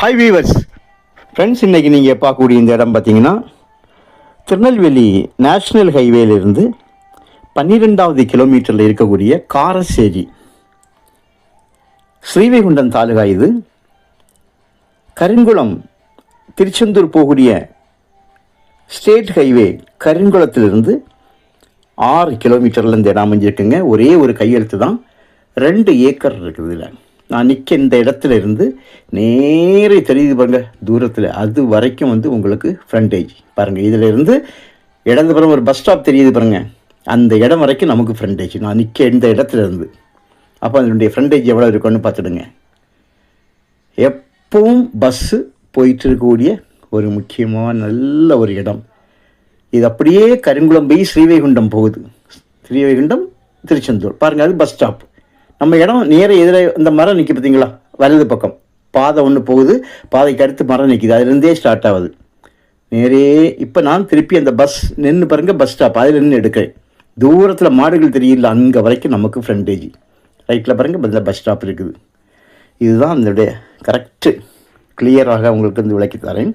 Hi viewers friends இன்றைக்கி நீங்கள் பார்க்கக்கூடிய இந்த இடம் பார்த்தீங்கன்னா திருநெல்வேலி நேஷ்னல் ஹைவேலிருந்து பன்னிரெண்டாவது கிலோமீட்டரில் இருக்கக்கூடிய காரசேரி ஸ்ரீவைகுண்டம் தாலுகா இது. கரிங்குளம் திருச்செந்தூர் போகக்கூடிய ஸ்டேட் ஹைவே கருங்குளத்திலிருந்து ஆறு கிலோமீட்டரில் இந்த இடம் அமைஞ்சிருக்குங்க. ஒரே ஒரு கையெழுத்து தான். ரெண்டு ஏக்கர் இருக்குது இதில். நான் நிற்க இந்த இடத்துல இருந்து நேரே தெரியுது பாருங்க தூரத்தில். அது வரைக்கும் வந்து உங்களுக்கு ஃப்ரண்டேஜ் பாருங்கள் இதிலிருந்து இருந்து இடதுபுறம் ஒரு பஸ் ஸ்டாப் தெரியுது பாருங்க. அந்த இடம் வரைக்கும் நமக்கு ஃப்ரண்டேஜ் நான் நிற்க இந்த இடத்துல இருந்து அப்போ அதனுடைய ஃப்ரண்டேஜ் எவ்வளோ இருக்குன்னு பார்த்துடுங்க. எப்பவும் பஸ்ஸு போயிட்டு இருக்கக்கூடிய ஒரு முக்கியமான நல்ல ஒரு இடம். இது அப்படியே கருங்குளம் போய் ஸ்ரீவைகுண்டம் போகுது. ஸ்ரீவைகுண்டம் திருச்செந்தூர். பாருங்கள் அது பஸ் ஸ்டாப் நம்ம இடம் நேர எதிர இந்த மரம் நிற்கி பார்த்தீங்களா? வலது பக்கம். பாதை ஒன்று போகுது பாதைக்கு அடுத்து மரம் நிற்கிது அதுலேருந்தே ஸ்டார்ட் ஆகுது. நேரே இப்போ நான் திருப்பி அந்த பஸ் நின்று பாருங்க பஸ் ஸ்டாப் அதில் நின்று எடுக்கிறேன். தூரத்தில் மாடுகள் தெரியல அங்கே வரைக்கும் நமக்கு ஃப்ரண்டேஜ் ரைட்டில் பாருங்க இந்த பஸ் ஸ்டாப் இருக்குது. இதுதான் அதனுடைய கரெக்டு கிளியராக உங்களுக்கு வந்து விளக்கி தரேன்.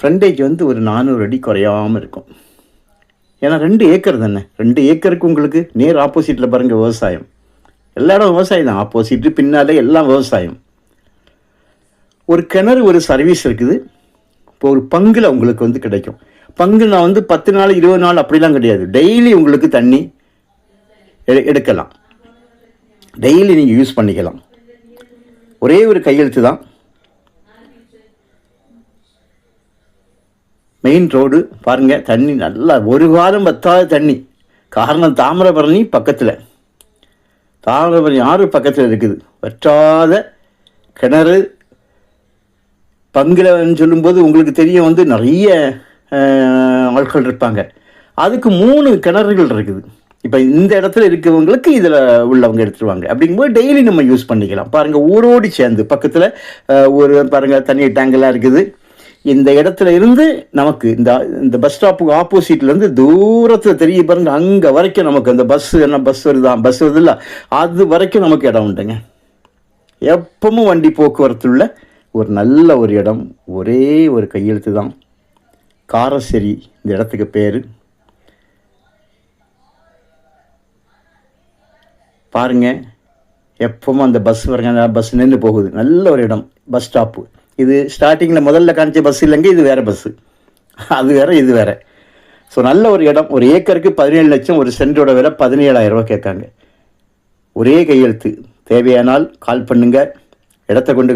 ஃப்ரண்டேஜ் வந்து ஒரு நானூறு அடி குறையாமல் இருக்கும். ஏன்னா ரெண்டு ஏக்கர் தானே? ரெண்டு ஏக்கருக்கு உங்களுக்கு நேர் ஆப்போசிட்டில் பாருங்கள் விவசாயம். எல்லா இடம் விவசாயம் தான். ஆப்போசிட்டு பின்னாலே எல்லாம் விவசாயம். ஒரு கிணறு ஒரு சர்வீஸ் இருக்குது. இப்போ ஒரு பங்கில் உங்களுக்கு வந்து கிடைக்கும். பங்கு நான் வந்து பத்து நாள் இருபது நாள் அப்படிலாம் கிடையாது. டெய்லி உங்களுக்கு தண்ணி எடு- எடுக்கலாம். டெய்லி நீங்கள் யூஸ் பண்ணிக்கலாம். ஒரே ஒரு கையெழுத்து தான். மெயின் ரோடு பாருங்கள் தண்ணி நல்லா ஒரு வாரம் பத்தாத தண்ணி. காரணம் தாமிரபரணி பக்கத்தில். தாமிரபரணி ஆறு பக்கத்தில் இருக்குது? வற்றாத கிணறு பங்குலன்னு சொல்லும்போது உங்களுக்கு தெரியும் வந்து நிறைய ஆட்கள் இருப்பாங்க. அதுக்கு மூணு கிணறுகள் இருக்குது. இப்போ இந்த இடத்துல இருக்கவங்களுக்கு இதில் உள்ளவங்க எடுத்துருவாங்க. அப்படிங்கும்போது டெய்லி நம்ம யூஸ் பண்ணிக்கலாம். பாருங்கள் ஊரோடு சேர்ந்து பக்கத்தில் ஒரு பாருங்கள் தண்ணி டேங்கெல்லாம் இருக்குது. இந்த இடத்துல இருந்து நமக்கு இந்த இந்த பஸ் ஸ்டாப்புக்கு ஆப்போசிட்லேருந்து தூரத்தில் தெரிய பாருங்க அங்கே வரைக்கும் நமக்கு அந்த பஸ் என்ன பஸ் வருதான் பஸ் வருதுல்ல அது வரைக்கும் நமக்கு இடம் உண்டுங்க. எப்பவும் வண்டி போக்குவரத்து உள்ள ஒரு நல்ல ஒரு இடம் ஒரே ஒரு கையெழுத்து தான். காரசேரி இந்த இடத்துக்கு பேர். பாருங்க எப்பவும் அந்த பஸ் வரங்க பஸ் நின்று போகுது. நல்ல ஒரு இடம் பஸ் ஸ்டாப்பு இது ஸ்டார்டிங்கில் முதல்ல காமிச்ச பஸ் இல்லைங்க இது வேறு பஸ்ஸு அது வேற இது வேற. ஸோ நல்ல ஒரு இடம். ஒரு ஏக்கருக்கு பதினேழு லட்சம் ஒரு சென்டோட விலை பதினேழாயிரம் ரூபாய் கேட்காங்க. ஒரே கையெழுத்து. தேவையானால் கால் பண்ணுங்க. இடத்த கொண்டு